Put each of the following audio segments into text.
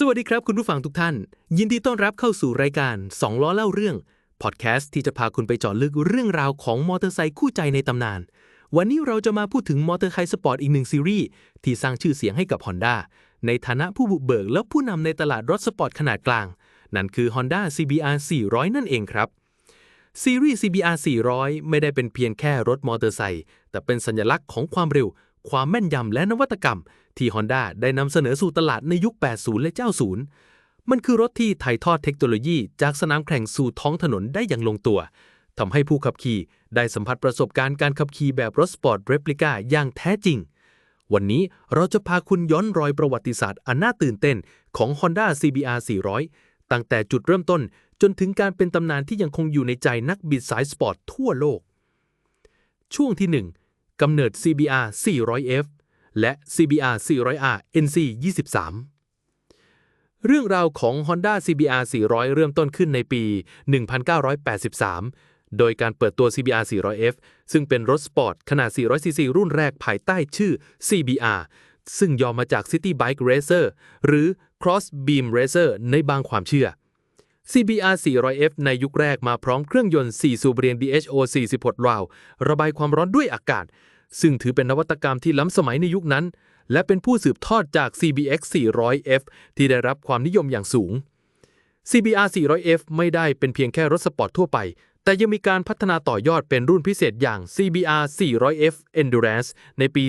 สวัสดีครับคุณผู้ฟังทุกท่าน ยินดีต้อนรับเข้าสู่รายการ 2 ล้อเล่าเรื่อง พอดแคสต์ที่จะพาคุณไปเจาะลึกเรื่องราวของมอเตอร์ไซค์คู่ใจในตำนาน วันนี้เราจะมาพูดถึงมอเตอร์ไซค์สปอร์ตอีกหนึ่งซีรีส์ที่สร้างชื่อเสียงให้กับ Honda ในฐานะผู้บุกเบิกและผู้นำในตลาดรถสปอร์ตขนาดกลาง นั่นคือ Honda CBR 400 นั่นเองครับซีรีส์ CBR 400 ไม่ได้เป็นเพียงแค่รถมอเตอร์ไซค์แต่เป็นสัญลักษณ์ของความเร็ว ความแม่นยำและนวัตกรรม ที่ Honda ได้นำเสนอสู่ตลาดในยุค 80 และ 90 มันคือรถที่ถ่ายทอดเทคโนโลยีจากสนามแข่งสู่ท้องถนนได้อย่างลงตัวทำให้ผู้ขับขี่ได้สัมผัสประสบการณ์การขับขี่แบบรถสปอร์ตเรปลิก้าอย่างแท้จริง วันนี้เราจะพาคุณย้อนรอยประวัติศาสตร์อันน่าตื่นเต้นของ Honda CBR 400 ตั้งแต่จุดเริ่มต้นจนถึงการเป็นตำนานที่ยังคงอยู่ในใจนักบิดสายสปอร์ตทั่วโลก ช่วงที่ 1กำเนิด CBR 400F และ CBR 400R NC 23 เรื่องราวของ Honda CBR 400 เริ่มต้นขึ้นในปี 1983 โดยการเปิดตัว CBR 400F ซึ่งเป็นรถสปอร์ตขนาด 400cc รุ่นแรกภายใต้ชื่อ CBR ซึ่งย่อมาจาก City Bike Racer หรือ Cross Beam Racer ในบางความเชื่อ CBR 400F ในยุคแรกมาพร้อมเครื่องยนต์ 4 สูบเรียง DHO 46 ราว ระบายความร้อนด้วยอากาศ ซึ่งถือเป็นนวัตกรรมที่ล้ำสมัยในยุคนั้น และเป็นผู้สืบทอดจาก CBX 400F ที่ได้รับความนิยมอย่างสูง CBR 400F ไม่ได้เป็นเพียงแค่รถสปอร์ตทั่วไป แต่ยังมีการพัฒนาต่อยอดเป็นรุ่นพิเศษอย่าง CBR 400F Endurance ในปี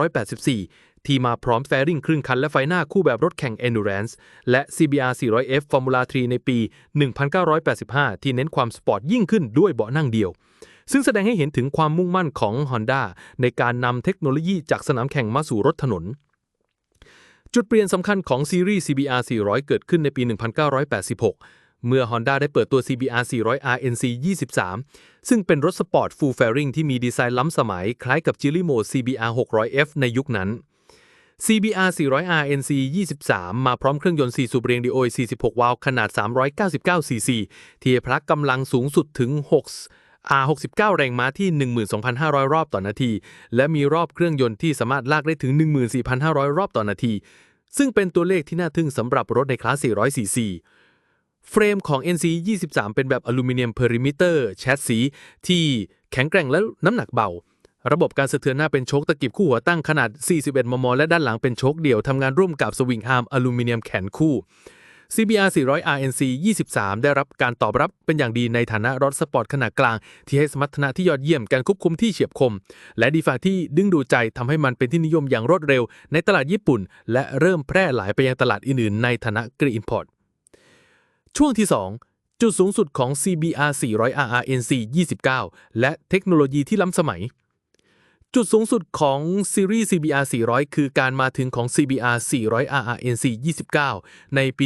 1984 ที่มาพร้อมแฟริงครึ่งคันและไฟหน้าคู่แบบรถแข่ง Endurance และ CBR 400F Formula 3 ในปี 1985 ที่เน้นความสปอร์ตยิ่งขึ้นด้วยเบาะนั่งเดียว ซึ่งแสดงให้เห็นถึงความมุ่งมั่นของ Honda ในการนำเทคโนโลยีจากสนามแข่งมาสู่รถถนน จุดเปลี่ยนสำคัญของซีรีส์ CBR 400 เกิดขึ้นในปี 1986 เมื่อ Honda ได้เปิดตัว CBR 400 RNC 23 ซึ่งเป็นรถสปอร์ต Full Fairing ที่มีดีไซน์ล้ำสมัย คล้ายกับ g i l i m o CBR 600F ในยุคนั้น CBR 400 RNC 23 มาพร้อมเครื่องยนต์ 4 สูบเรียง DOE 46 วาล์วขนาด 399 cc ที่พละกำลังสูงสุดถึง 6 R69 แรงม้าที่ 12,500 รอบต่อนาที และมีรอบเครื่องยนต์ที่สามารถลากได้ถึง 14,500 รอบต่อนาที ซึ่งเป็นตัวเลขที่น่าทึ่งสำหรับรถในคลาส 400 cc เฟรมของ NC 23 เป็นแบบอลูมิเนียมเพอริมิเตอร์แชสซีที่แข็งแกร่งและน้ำหนักเบา ระบบการสะเทือนหน้าเป็นโชคตะกิบคู่หัวตั้งขนาด 41 มม และด้านหลังเป็นโชคเดี่ยวทำงานร่วมกับสวิงอาร์มอลูมิเนียมแขนคู่ CBR 400 RNC 23 ได้รับการตอบรับเป็นอย่างดีในฐานะรถสปอร์ตขนาดกลาง ที่ให้สมรรถนะที่ยอดเยี่ยมการควบคุมที่เฉียบคม และดีไฟที่ดึงดูใจทำให้มันเป็นที่นิยมอย่างรวดเร็ว ในตลาดญี่ปุ่น และเริ่มแพร่หลายไปยังตลาดอื่นๆในฐานะกรีนพอร์ตช่วงที่ 2จุดสูงสุดของ CBR 400 RRNC 29 และเทคโนโลยีที่ล้ำสมัย จุดสูงสุดของซีรีส์ CBR 400 คือการมาถึงของ CBR 400 RRNC 29 ในปี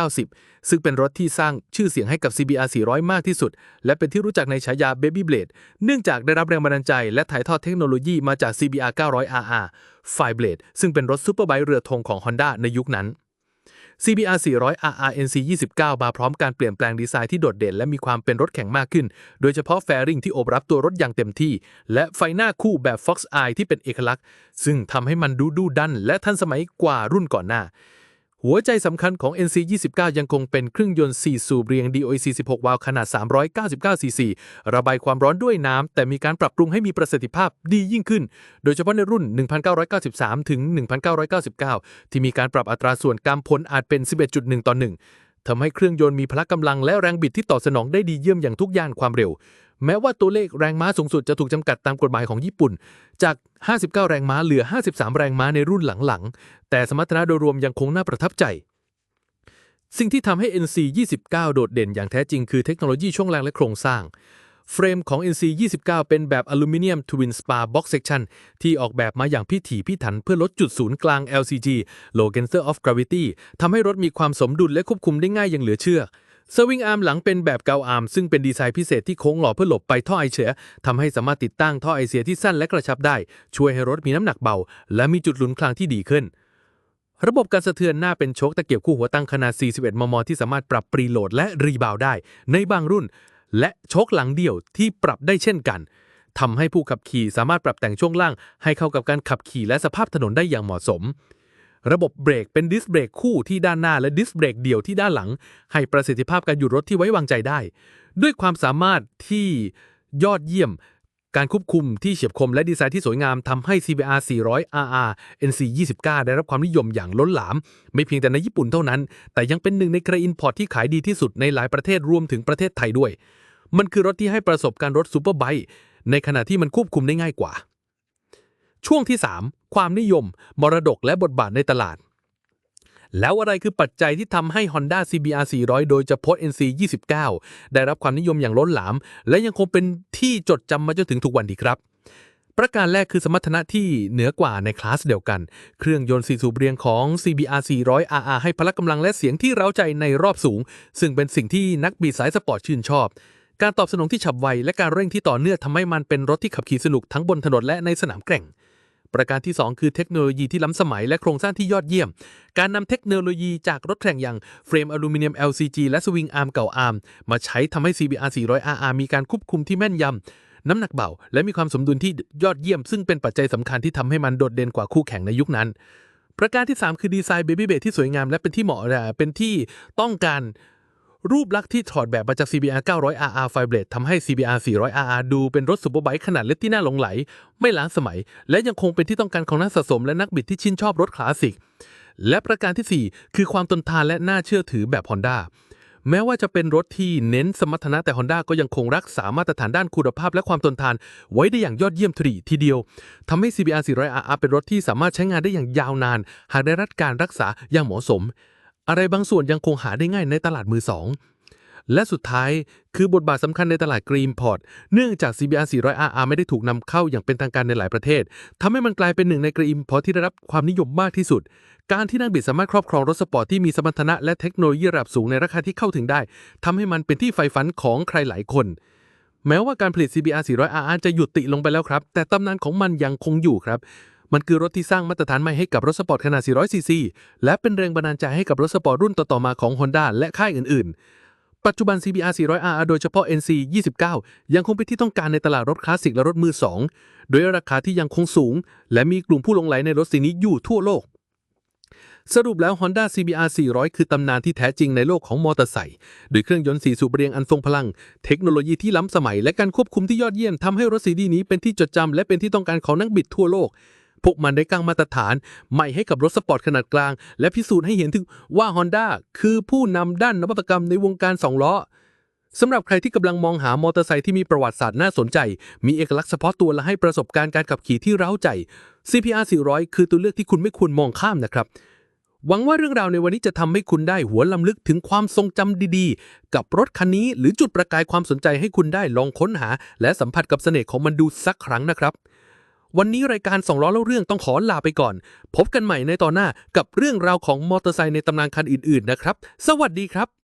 1990 ซึ่งเป็นรถที่สร้างชื่อเสียงให้กับ CBR 400 มากที่สุด และเป็นที่รู้จักในฉายา Baby Blade เนื่องจากได้รับแรงบันดาลใจและถ่ายทอดเทคโนโลยีมาจาก CBR 900 RR Fire Blade ซึ่งเป็นรถซูเปอร์ไบค์เรือธงของ Honda ในยุคนั้น CBR 400 RRNC 29 มาพร้อมการเปลี่ยนแปลงดีไซน์ที่โดดเด่น และมีความเป็นรถแข่งมากขึ้น โดยเฉพาะแฟริงที่โอบรับตัวรถอย่างเต็มที่ และไฟหน้าคู่แบบ Fox Eye ที่เป็นเอกลักษณ์ ซึ่งทำให้มันดูดูดัน และทันสมัยกว่ารุ่นก่อนหน้า หัวใจสำคัญของ NC 29 ยังคงเป็นเครื่องยนต์ 4 สูบเรียง DOE 46 วาล์วขนาด 399 cc ระบายความร้อนด้วยน้ำ แต่มีการปรับปรุงให้มีประสิทธิภาพดียิ่งขึ้น โดยเฉพาะในรุ่น 1993 ถึง 1999 ที่มีการปรับอัตราส่วนการผลอาจเป็น 11.1 ต่อ 1ทำให้เครื่องยนต์มีพละกำลังและแรงบิดที่ตอบสนองได้ดีเยี่ยมอย่างทุกย่านความเร็ว แม้ว่าตัวเลขแรงม้าสูงสุดจะถูกจำกัดตามกฎหมายของญี่ปุ่น จาก 59 แรงม้าเหลือ 53 แรงม้าในรุ่นหลังๆ แต่สมรรถนะโดยรวมยังคงน่าประทับใจ สิ่งที่ทำให้ NC 29 โดดเด่นอย่างแท้จริงคือเทคโนโลยีช่วงล่างและโครงสร้าง เฟรมของ NC 29 เป็นแบบอลูมิเนียม Twin Spar Box Section ที่ออกแบบมาอย่างพิถีพิถันเพื่อลดจุดศูนย์กลาง LCG Low Center of Gravity ทำให้รถมีความสมดุลและควบคุมได้ง่ายอย่างเหลือเชื่อ สวิงอาร์มหลังเป็นแบบเกาอาร์มซึ่งเป็นดีไซน์พิเศษที่โค้งหล่อเพื่อหลบไปท่อไอเสียทำให้สามารถติดตั้งท่อไอเสียที่สั้นและกระชับได้ ช่วยให้รถมีน้ำหนักเบา และมีจุดหลุนคลางที่ดีขึ้น ระบบการสะเทือนหน้าเป็นโชคตะเกียบคู่หัวตั้งขนาด 41 มม ที่สามารถปรับปรีโหลดและรีบาวได้ ในบางรุ่น และโชคหลังเดี่ยวที่ปรับได้เช่นกันทำให้ผู้ขับขี่สามารถปรับแต่งช่วงล่าง ให้เข้ากับการขับขี่และสภาพถนนได้อย่างเหมาะสม ระบบเบรกเป็นดิสเบรกคู่ที่ด้านหน้าและดิสเบรกเดี่ยวที่ด้านหลัง ให้ประสิทธิภาพการหยุดรถที่ไว้วางใจได้ ด้วยความสามารถที่ยอดเยี่ยม การควบคุมที่เฉียบคมและดีไซน์ที่สวยงามทำให้ CBR 400 RR NC 29ได้รับความนิยมอย่างล้นหลาม ไม่เพียงแต่ในญี่ปุ่นเท่านั้น แต่ยังเป็นหนึ่งในกรอินพอร์ตที่ขายดีที่สุดในหลายประเทศรวมถึงประเทศไทยด้วย มันคือรถที่ให้ประสบการณ์รถซูเปอร์ไบค์ในขณะที่มันควบคุมได้ง่ายกว่า ช่วงที่ 3 ความนิยม มรดกและบทบาทในตลาด แล้วอะไรคือปัจจัยที่ทำให้ Honda CBR 400 โดยเฉพาะ NC 29 ได้รับความนิยมอย่างล้นหลาม และยังคงเป็นที่จดจำมาจนถึงทุกวันดีครับประการแรกคือสมรรถนะที่เหนือกว่าในคลาสเดียวกัน เครื่องยนต์4สูบเรียงของ CBR 400 RR ให้พละกำลังและเสียงที่เร้าใจในรอบสูง ซึ่งเป็นสิ่งที่นักบีดสายสปอร์ตชื่นชอบ การตอบสนองที่ฉับไว และการเร่งที่ต่อเนื่องทำให้มันเป็นรถที่ขับขี่สนุกทั้งบนถนนและในสนามแข่ง ประการที่ 2 คือเทคโนโลยีที่ล้ำสมัยและโครงสร้างที่ยอดเยี่ยม การนำเทคโนโลยีจากรถแข่งอย่างเฟรมอลูมิเนียม LCG และสวิงอาร์มเก่าอาร์มมาใช้ทำให้ CBR 400 RR มีการควบคุมที่แม่นยำน้ำหนักเบา และมีความสมดุลที่ยอดเยี่ยม ซึ่งเป็นปัจจัยสำคัญที่ทำให้มันโดดเด่นกว่าคู่แข่งในยุคนั้น ประการที่ 3 คือดีไซน์เบบี้เบที่สวยงามและเป็นที่เหมาะเป็นที่ต้องการ รูปลักษณ์ที่ถอดแบบมาจาก CBR 900 RR Fireblade ทำให้ CBR 400 RR ดูเป็นรถซูเปอร์ไบค์ขนาดเล็กที่น่าหลงไหล ไม่ล้าสมัย และยังคงเป็นที่ต้องการของนักสะสมและนักบิดที่ชื่นชอบรถคลาสสิก และประการทีสี่ 4 คือความทนทานและน่าเชื่อถือแบบ Honda แม้ว่าจะเป็นรถที่เน้นสมรรถนะแต่ Honda ก็ยังคงรักษามาตรฐานด้านคุณภาพและความทนทาน ไว้ได้อย่างยอดเยี่ยมทีทีเดียวทำให้ CBR 400 RR เป็นรถที่สามารถใช้งานได้อย่างยาวนาน หากได้รับการรักษาอย่างเหมาะสม อะไรบางส่วนยังคงหาได้ง่ายในตลาดมือสองและสุดท้ายคือบทบาทสำคัญในตลาดกรีนพอร์ตเนื่องจาก CBR 400 RR ไม่ได้ถูกนำเข้าอย่างเป็นทางการในหลายประเทศทำให้มันกลายเป็นหนึ่งในกรีนพอร์ตที่ได้รับความนิยมมากที่สุด การที่นักบิดสามารถครอบครองรถสปอร์ตที่มีสมรรถนะและเทคโนโลยีระดับสูงในราคาที่เข้าถึงได้ทำให้มันเป็นที่ใฝ่ฝันของใครหลายคน แม้ว่าการผลิต CBR 400 RR จะหยุดติลงไปแล้วครับ แต่ตำนานของมันยังคงอยู่ครับ มันคือรถที่สร้างมาตรฐานใหม่ให้กับรถสปอร์ตขนาด 400ซีซีและเป็นแรงบันดาลใจให้กับรถสปอร์ตรุ่นต่อๆมาของ Honda และค่ายอื่นๆ ปัจจุบัน CBR400R โดยเฉพาะ NC 29 ยังคงเป็นที่ต้องการในตลาดรถคลาสสิกและรถมือสองโดยราคาที่ยังคงสูง และมีกลุ่มผู้ลงไหลในรถสีนี้อยู่ทั่วโลกสรุปแล้ว Honda CBR 400 คือตำนานที่แท้จริงในโลกของมอเตอร์ไซค์ด้วยเครื่องยนต์4สูบเรียงอันทรงพลัง เทคโนโลยีที่ล้ำสมัย และการควบคุมที่ยอดเยี่ยมทำให้รถซีดีนี้เป็นที่จดจำและเป็นที่ต้องการของนักบิดทั่วโลก พวกมันได้กางมาตรฐานใหม่ให้กับรถสปอร์ตขนาดกลาง และพิสูจน์ให้เห็นถึงว่า Honda คือผู้นำด้านนวัตกรรมในวงการสองล้อสำหรับใครที่กำลังมองหามอเตอร์ไซค์ที่มีประวัติศาสตร์น่าสนใจ มีเอกลักษณ์เฉพาะตัวและให้ประสบการณ์การขับขี่ที่เร้าใจ CPR 400 คือตัวเลือกที่คุณไม่ควรมองข้ามนะครับหวังว่าเรื่องราวในวันนี้จะทำให้คุณได้หัวลำลึกถึงความทรงจำดีๆ กับรถคันนี้ หรือจุดประกายความสนใจให้คุณได้ลองค้นหา และสัมผัสกับเสน่ห์ของมันดูสักครั้งนะครับ วันนี้รายการสองล้อเล่าเรื่องต้องขอลาไปก่อน พบกันใหม่ในตอนหน้ากับเรื่องราวของมอเตอร์ไซค์ในตำนานคันอื่นๆนะครับ สวัสดีครับ